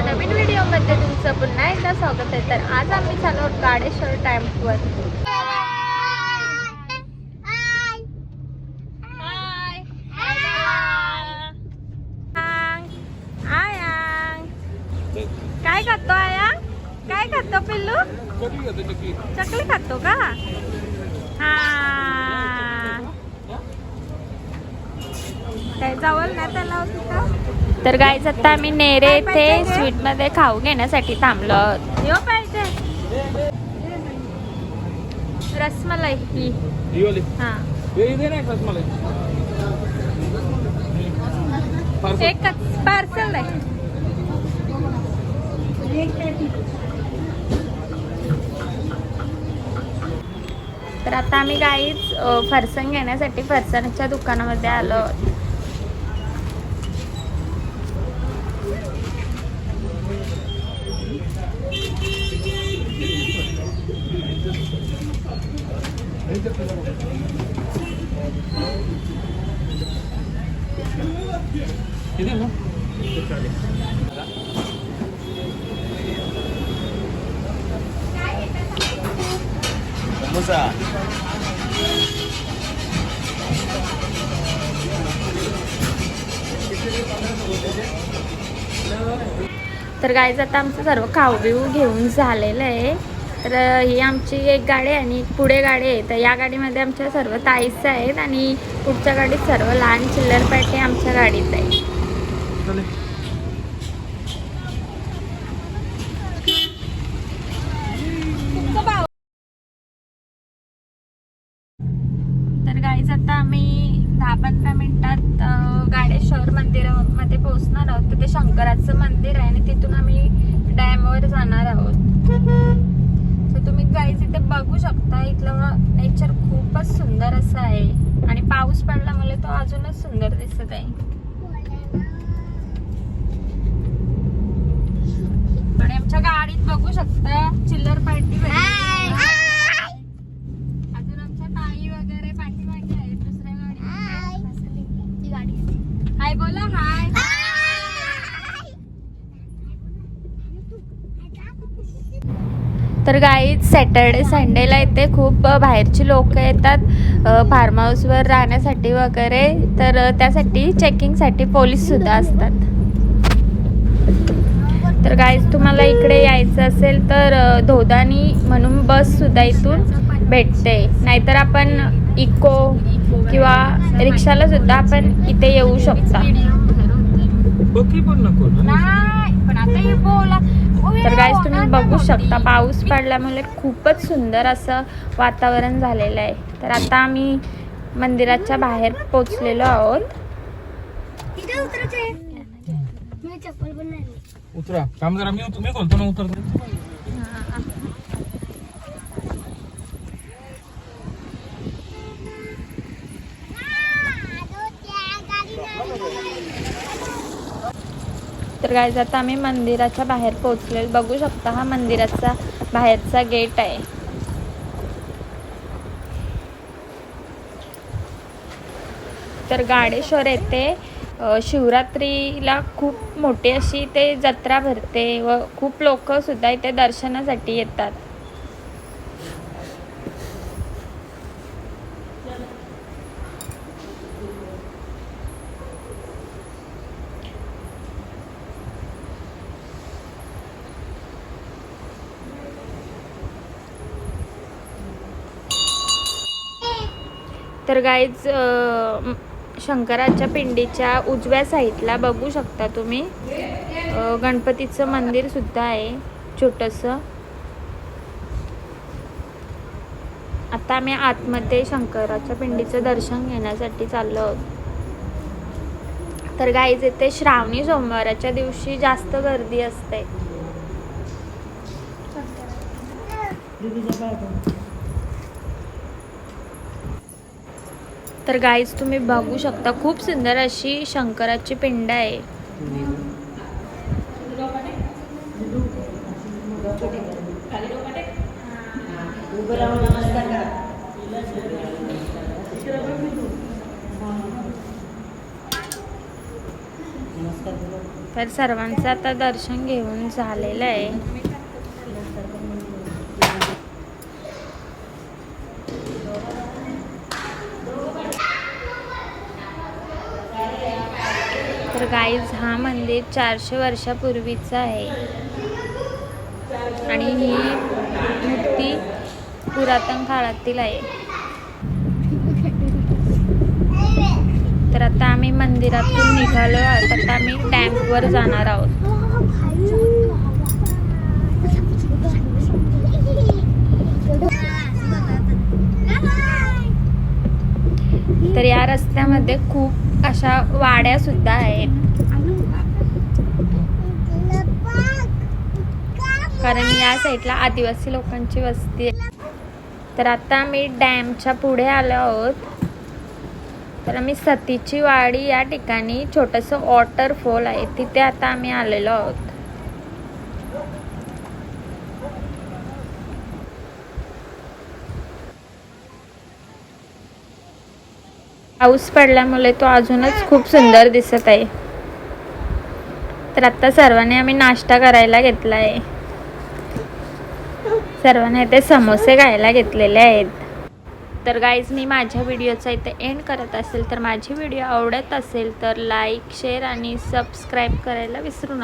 Hello माझ्या नवीन व्हिडिओमध्ये तुमचं पुन्हा एकदा स्वागत आहे. तर आज आम्ही चालू आहोत गाडेश्वर टॅम्पवर काय खातो आया काय खातो पिल्लू? चकली खातो का? हा. काय जवळ नाही त्याला होती का तर गाईज आता आम्ही नेरे येथे स्वीटमध्ये खाऊ घेण्यासाठी थांबलो. आहोत यो पाहिजे. रसमलाई. ही. हा एकच पार्सल आहे. तर आता आम्ही गाईच फरसाण घेण्यासाठी फरसाणाच्या दुकानामध्ये आलो. आहोत. समोसा. तर गाईज आता आमचं सर्व खाऊ बिऊ घेऊन झालेलं आहे. तर ही आमची एक गाडी आहे आणि पुढे गाडी आहे. तर या गाडीमध्ये आमच्या सर्व ताईस आहेत आणि पुढच्या गाडीत सर्व लहान चिल्लर पार्टी आमच्या गाडीत आहे. तर गाईज आता आम्ही दहा पंधरा मिनिटात गाडेश्वर मंदिरामध्ये पोहोचणार आहोत. तर ते शंकराचं मंदिर आहे आणि तिथून आम्ही डॅमवर जाणार आहोत. तर तुम्ही गाईज इथे बघू शकता इथलं नेचर खूपच सुंदर असं आहे. आणि पाऊस पडल्यामुळे तो अजूनच सुंदर दिसत आहे आणि आमच्या गाडीत बघू शकता. चिल्लर पार्टी अजून आमच्या ताई वगैरे पाठीमागे आहेत दुसऱ्या गाडी ती गाडी हाय बोला. हाय तर गाईज सॅटर्डे संडेला इथे खूप बाहेरची लोक येतात फार्म हाऊसवर राहण्यासाठी वगैरे. तर त्यासाठी चेकिंगसाठी पोलीस सुद्धा असतात. तर गाईज तुम्हाला इकडे यायचं असेल तर धोदानी म्हणून बस सुद्धा इथून भेटते. नाहीतर आपण इको किंवा रिक्षाला सुद्धा आपण इथे येऊ शकता. तर गाईज तुम्ही बघू शकता पाऊस पडल्यामुळे खूपच सुंदर असं वातावरण झालेलं आहे. तर आता आम्ही मंदिराच्या बाहेर पोचलेलो आहोत. उतरा. काम जरा मी मी खोलतो ना उतरतो. तर गायज आता आम्ही मंदिराच्या बाहेर पोहोचले बघू शकता हा मंदिराचा बाहेरचा गेट आहे. तर गाडेश्वर येथे शिवरात्रीला खूप मोठी अशी ते जत्रा भरते व खूप लोक सुद्धा इथे दर्शनासाठी येतात. तर गाईज शंकराच्या पिंडीच्या उजव्या साईडला बघू शकता तुम्ही. गणपतीचं मंदिर सुद्धा आहे छोटंसं. आता आम्ही आतमध्ये शंकराच्या पिंडीचं दर्शन घेण्यासाठी चाललो आहोत. तर गाईज येथे श्रावणी सोमवाराच्या दिवशी जास्त गर्दी असते. तर गाईज तुम्ही बघू शकता खूप सुंदर अशी शंकराची पिंड आहे. तर सर्वांचं आता दर्शन घेऊन झालेलं आहे. गाईज हा मंदिर चारशे वर्षापूर्वीचा आहे. आणि ही मूर्ती पुरातन काळातील आहे. तर आता आम्ही मंदिरातून निघालो आहोत आता आम्ही टॅम्पवर जाणार आहोत. तर या रस्त्यामध्ये खूप अशा वाड्या सुद्धा आहेत. कारण या साईडला आदिवासी लोकांची वस्ती आहे. तर आता आम्ही डॅमच्या पुढे आलो आहोत. तर आम्ही सतीची वाडी या ठिकाणी छोटंसं वॉटरफॉल आहे. तिथे आता आम्ही आलेलो आहोत. पाऊस पडल्यामुळे तो अजूनच खूप सुंदर दिसत आहे. तर आता सर्वांनी आम्ही नाश्ता करायला घेतला आहे सर्वांना इथे समोसे खायला घेतलेले आहेत. तर गाईज मी माझ्या व्हिडिओचा इथे एंड करत असेल. तर माझी व्हिडिओ आवडत असेल तर लाईक शेअर आणि सबस्क्राईब करायला विसरू नका.